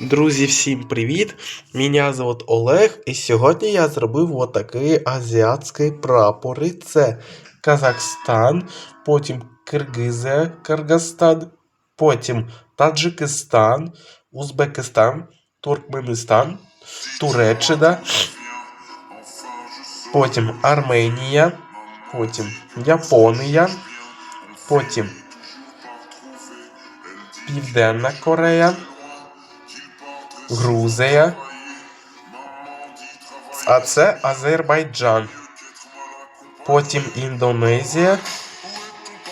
Друзі, всім привіт! Мене звуть Олег, і сьогодні я зробив отакий азіатський прапори. Це Казахстан, потім Киргизія, Киргизстан, потім Таджикистан, Узбекистан, Туркменистан, Туреччина, потім Арменія, потім Японія, потім Південна Корея. Грузія. А це Азербайджан. Потім Індонезія,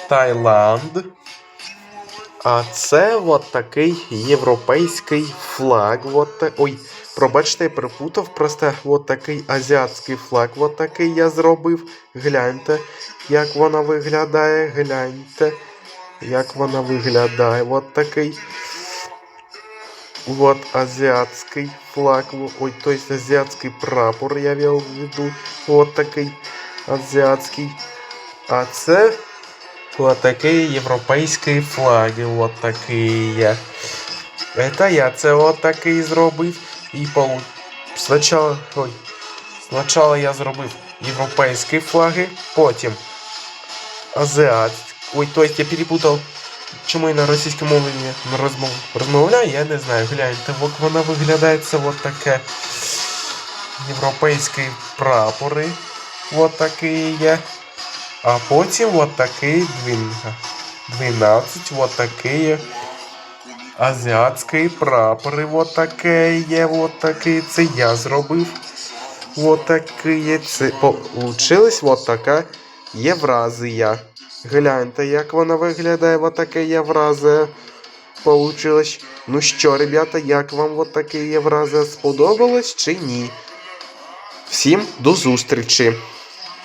Таїланд. А це от такий європейський флаг. От, та- ой, пробачте, я перепутав. Просто от такий азіатський флаг. От такий я зробив. Гляньте, як вона виглядає. Гляньте, як вона виглядає. От такий. Вот азиатский флаг, во- ой, то есть азиатский прапор, я вел в виду. Вот такий азіатський. А це вот такий європейський флаг, вот такий. Это я це вот такий зробив. І полу... Спочатку, ой, спочатку я зробив європейські флаги, потім азіатський. Ой, то есть я перепутав Чому я на російській мові розмов... розмовляю, я не знаю. Гляньте, от вона виглядає це от таке європейські прапори. От такі є. А потім от такий 12, от такі азіатські прапори. От таке є, от такий. Це я зробив. От такі. Це получилась от така Євразія. Гляньте, як вона виглядає, вот таке Євразія. Получилось. Ну що, ребята, як вам вот таке Євразія сподобалось чи ні? Всім до зустрічі!